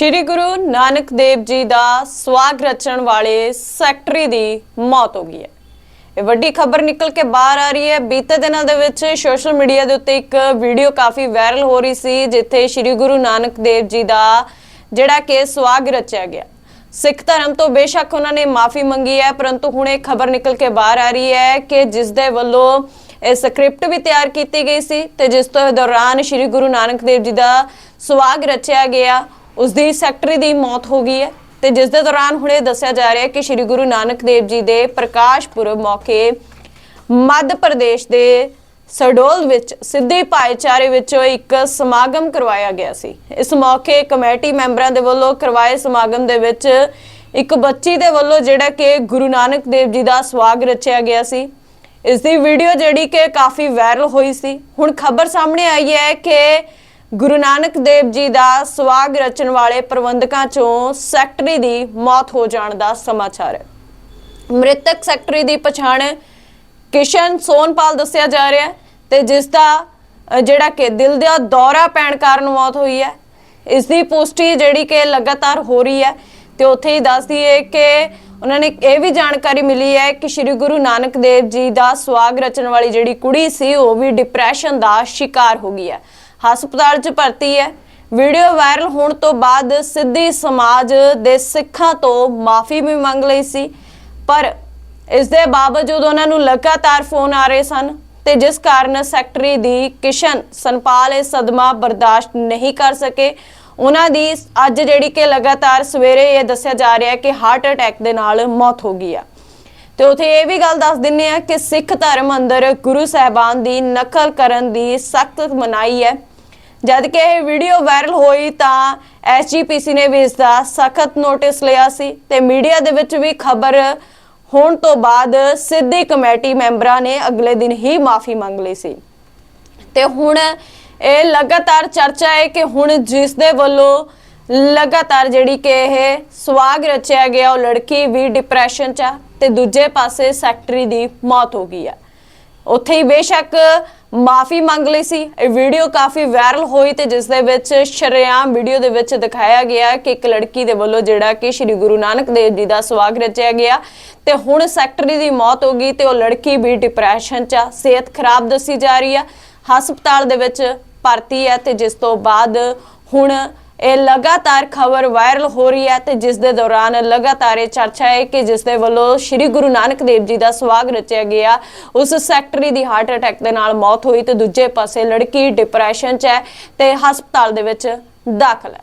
ਸ਼੍ਰੀ ਗੁਰੂ ਨਾਨਕ ਦੇਵ ਜੀ ਦਾ ਸਵਾਗ ਰਚਣ ਵਾਲੇ ਸੈਕਟਰੀ ਦੀ ਮੌਤ ਹੋ ਗਈ ਹੈ। ਇਹ ਵੱਡੀ ਖਬਰ ਨਿਕਲ ਕੇ ਬਾਹਰ ਆ ਰਹੀ ਹੈ। ਬੀਤੇ ਦਿਨਾਂ ਦੇ ਵਿੱਚ ਸੋਸ਼ਲ ਮੀਡੀਆ ਦੇ ਉੱਤੇ ਇੱਕ ਵੀਡੀਓ ਕਾਫੀ ਵਾਇਰਲ ਹੋ ਰਹੀ ਸੀ, ਜਿੱਥੇ ਸ਼੍ਰੀ ਗੁਰੂ ਨਾਨਕ ਦੇਵ ਜੀ ਦਾ ਜਿਹੜਾ ਕਿ ਸਵਾਗ ਰਚਿਆ ਗਿਆ। ਸਿੱਖ ਧਰਮ ਤੋਂ ਬੇਸ਼ੱਕ ਉਹਨਾਂ ਨੇ ਮਾਫੀ ਮੰਗੀ ਹੈ, ਪਰੰਤੂ ਹੁਣ ਇਹ ਖਬਰ ਨਿਕਲ ਕੇ ਬਾਹਰ ਆ ਰਹੀ ਹੈ ਕਿ ਜਿਸ ਦੇ ਵੱਲੋਂ ਇਹ ਸਕ੍ਰਿਪਟ ਵੀ ਤਿਆਰ ਕੀਤੀ ਗਈ ਸੀ ਤੇ ਜਿਸ ਤੋਂ ਦੌਰਾਨ ਸ਼੍ਰੀ ਗੁਰੂ ਨਾਨਕ ਦੇਵ ਜੀ ਦਾ ਸਵਾਗ ਰਚਿਆ ਗਿਆ। ਉਸ ਦੀ ਸੈਕਟਰੀ ਦੀ ਮੌਤ ਹੋ ਗਈ ਹੈ ਤੇ ਜਿਸ ਦੇ ਦੌਰਾਨ ਹੁਣ ਇਹ ਦੱਸਿਆ ਜਾ ਰਿਹਾ ਹੈ ਕਿ ਸ਼੍ਰੀ ਗੁਰੂ ਨਾਨਕ ਦੇਵ ਜੀ ਦੇ ਪ੍ਰਕਾਸ਼ ਪੁਰਬ ਮੌਕੇ ਮੱਧ ਪ੍ਰਦੇਸ਼ ਦੇ ਸਡੋਲ ਵਿੱਚ ਸਿੱਧੀ ਭਾਈਚਾਰੇ ਵਿੱਚੋਂ ਇੱਕ ਸਮਾਗਮ ਕਰਵਾਇਆ ਗਿਆ ਸੀ। ਇਸ ਮੌਕੇ ਕਮੇਟੀ ਮੈਂਬਰਾਂ ਦੇ ਵੱਲੋਂ ਕਰਵਾਏ ਸਮਾਗਮ ਦੇ ਵਿੱਚ ਇੱਕ ਬੱਚੀ ਦੇ ਵੱਲੋਂ ਜਿਹੜਾ ਕਿ ਗੁਰੂ ਨਾਨਕ ਦੇਵ ਜੀ ਦਾ ਸਵਾਗ ਰਚਿਆ ਗਿਆ ਸੀ। ਇਸ ਦੀ ਵੀਡੀਓ ਜਿਹੜੀ ਕਿ ਕਾਫੀ ਵਾਇਰਲ ਹੋਈ ਸੀ। ਹੁਣ ਖਬਰ ਸਾਹਮਣੇ ਆਈ ਹੈ ਕਿ ਗੁਰੂ ਨਾਨਕ ਦੇਵ ਜੀ ਦਾ ਸਵਾਗ ਰਚਣ ਵਾਲੇ ਪ੍ਰਬੰਧਕਾਂ ਚੋਂ ਸੈਕਟਰੀ ਦੀ ਮੌਤ ਹੋ ਜਾਣ ਦਾ ਸਮਾਚਾਰ ਹੈ। ਮ੍ਰਿਤਕ ਸੈਕਟਰੀ ਦੀ ਪਛਾਣ ਕਿਸ਼ਨ ਸੋਨਪਾਲ ਦੱਸਿਆ ਜਾ ਰਿਹਾ ਹੈ ਤੇ ਜਿਸ ਦਾ ਜਿਹੜਾ ਕਿ ਦਿਲ ਦਾ ਦੌਰਾ ਪੈਣ ਕਾਰਨ ਮੌਤ ਹੋਈ ਹੈ। ਇਸ ਦੀ ਪੁਸ਼ਟੀ ਜਿਹੜੀ ਕਿ ਲਗਾਤਾਰ ਹੋ ਰਹੀ ਹੈ ਤੇ ਉੱਥੇ ਹੀ ਦੱਸਦੀ ਹੈ ਕਿ ਉਹਨਾਂ ਨੇ ਇਹ ਵੀ ਜਾਣਕਾਰੀ ਮਿਲੀ ਹੈ ਕਿ ਸ੍ਰੀ ਗੁਰੂ ਨਾਨਕ ਦੇਵ ਜੀ ਦਾ ਸਵਾਗ ਰਚਣ ਵਾਲੀ ਜਿਹੜੀ ਕੁੜੀ ਸੀ, ਉਹ ਵੀ ਡਿਪਰੈਸ਼ਨ ਦਾ ਸ਼ਿਕਾਰ ਹੋ ਗਈ ਹੈ। ਹਸਪਤਾਲ 'ਚ ਭਰਤੀ ਹੈ। ਵੀਡੀਓ ਵਾਇਰਲ ਹੋਣ ਤੋਂ ਬਾਅਦ ਸਿੱਧੀ ਸਮਾਜ ਦੇ ਸਿੱਖਾਂ ਤੋਂ ਮਾਫੀ ਵੀ ਮੰਗ ਲਈ ਸੀ। ਪਰ ਇਸ ਦੇ ਬਾਵਜੂਦ ਉਹਨਾਂ ਨੂੰ ਲਗਾਤਾਰ ਫੋਨ ਆ ਰਹੇ ਸਨ ਤੇ ਜਿਸ ਕਾਰਨ ਸੈਕਟਰੀ ਦੀ ਕਿਸ਼ਨ ਸੰਪਾਲ ਇਹ ਸਦਮਾ ਬਰਦਾਸ਼ਤ ਨਹੀਂ ਕਰ ਸਕੇ। ਉਹਨਾਂ ਦੀ ਅੱਜ ਜਿਹੜੀ ਕਿ ਲਗਾਤਾਰ ਸਵੇਰੇ ਇਹ ਦੱਸਿਆ ਜਾ ਰਿਹਾ ਹੈ ਕਿ ਹਾਰਟ ਅਟੈਕ ਦੇ ਨਾਲ ਮੌਤ ਹੋ ਗਈ ਆ। ਤੇ ਉਥੇ ਇਹ ਵੀ ਗੱਲ ਦੱਸ ਦਿੰਨੇ ਆ ਕਿ ਸਿੱਖ ਧਰਮ ਅੰਦਰ ਗੁਰੂ ਸਾਹਿਬਾਨ ਦੀ ਨਕਲ ਕਰਨ ਦੀ ਸਖਤ ਮਨਾਹੀ ਹੈ। ਜਦ ਕਿ ਇਹ ਵੀਡੀਓ ਵਾਇਰਲ ਹੋਈ ਤਾਂ ਐਸਜੀਪੀਸੀ ਨੇ ਵੀ ਇਸ ਦਾ ਸਖਤ ਨੋਟਿਸ ਲਿਆ ਸੀ ਤੇ ਮੀਡੀਆ ਦੇ ਵਿੱਚ ਵੀ ਖਬਰ ਹੋਣ ਤੋਂ ਬਾਅਦ ਸਿੱਧੀ ਕਮੇਟੀ ਮੈਂਬਰਾਂ ਨੇ ਅਗਲੇ ਦਿਨ ਹੀ ਮਾਫੀ ਮੰਗ ਲਈ ਸੀ। ਤੇ ਹੁਣ ਇਹ ਲਗਾਤਾਰ ਚਰਚਾ ਹੈ ਕਿ ਹੁਣ ਜਿਸ ਦੇ ਵੱਲੋਂ ਲਗਾਤਾਰ ਜਿਹੜੀ ਕਿ ਇਹ ਸਵਾਗ ਰਚਿਆ ਗਿਆ, ਉਹ ਲੜਕੀ ਵੀ ਡਿਪਰੈਸ਼ਨ ਚ ਆ ਤੇ ਦੂਜੇ ਪਾਸੇ ਸੈਕਟਰੀ ਦੀ ਮੌਤ ਹੋ ਗਈ ਆ। ਉੱਥੇ ਹੀ ਬੇਸ਼ੱਕ ਮਾਫੀ ਮੰਗ ਲਈ ਸੀ। ਇਹ ਵੀਡੀਓ ਕਾਫੀ ਵਾਇਰਲ ਹੋਈ ਤੇ ਜਿਸ ਦੇ ਵਿੱਚ ਸ਼ਰੇਆਮ ਵੀਡੀਓ ਦੇ ਵਿੱਚ ਦਿਖਾਇਆ ਗਿਆ ਕਿ ਇੱਕ ਲੜਕੀ ਦੇ ਵੱਲੋਂ ਜਿਹੜਾ ਕਿ ਸ੍ਰੀ ਗੁਰੂ ਨਾਨਕ ਦੇਵ ਜੀ ਦਾ ਸਵਾਗ ਰਚਿਆ ਗਿਆ ਤੇ ਹੁਣ ਸੈਕਟਰੀ ਦੀ ਮੌਤ ਹੋ ਗਈ ਤੇ ਉਹ ਲੜਕੀ ਵੀ ਡਿਪਰੈਸ਼ਨ ਚ ਆ, ਸਿਹਤ ਖਰਾਬ ਦੱਸੀ ਜਾ ਰਹੀ ਆ। ਹਸਪਤਾਲ ਦੇ ਵਿੱਚ ਭਰਤੀ ਹੈ ਤੇ ਜਿਸ ਤੋਂ ਬਾਅਦ ਹੁਣ ਇਹ ਲਗਾਤਾਰ ਖਬਰ ਵਾਇਰਲ ਹੋ ਰਹੀ ਹੈ ਤੇ ਜਿਸ ਦੇ ਦੌਰਾਨ ਲਗਾਤਾਰ ਇਹ ਚਰਚਾ ਹੈ ਕਿ ਜਿਸ ਦੇ ਵੱਲੋਂ ਸ੍ਰੀ ਗੁਰੂ ਨਾਨਕ ਦੇਵ ਜੀ ਦਾ ਸਵਾਗ ਰਚਿਆ ਗਿਆ, ਉਸ ਸੈਕਟਰੀ ਦੀ ਹਾਰਟ ਅਟੈਕ ਦੇ ਨਾਲ ਮੌਤ ਹੋਈ ਤੇ ਦੂਜੇ ਪਾਸੇ ਲੜਕੀ ਡਿਪਰੈਸ਼ਨ 'ਚ ਹੈ ਤੇ ਹਸਪਤਾਲ ਦੇ ਵਿੱਚ ਦਾਖਲ ਹੈ।